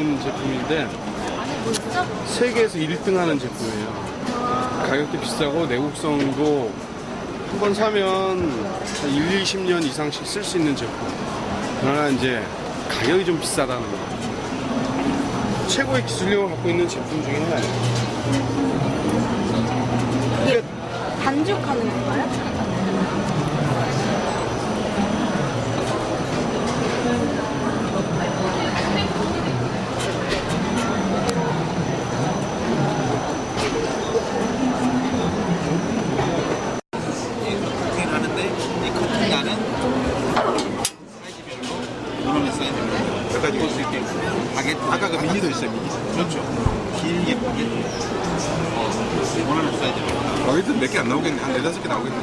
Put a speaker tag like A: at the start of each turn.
A: 나온 제품인데? 세계에서 1등 하는 제품이에요. 가격도 비싸고 내구성도 한 번 사면 한 1, 20년 이상씩 쓸 수 있는 제품. 그러나 이제 가격이 좀 비싸다는 거. 최고의 기술력을 갖고 있는 제품 중에 하나예요.
B: 이게 반죽하는 건가요?
C: 커팅을 하는데 이 커팅 나는 사이즈별로 요놈의 사이즈별로 몇 가지 볼수 있게. 바게트 아까 그 미니도 있어요 미니? 그렇죠. 길게 바게트 어, 원하는 사이즈로 바게트 몇개 안 나오겠네. 한 네다섯 개 나오겠네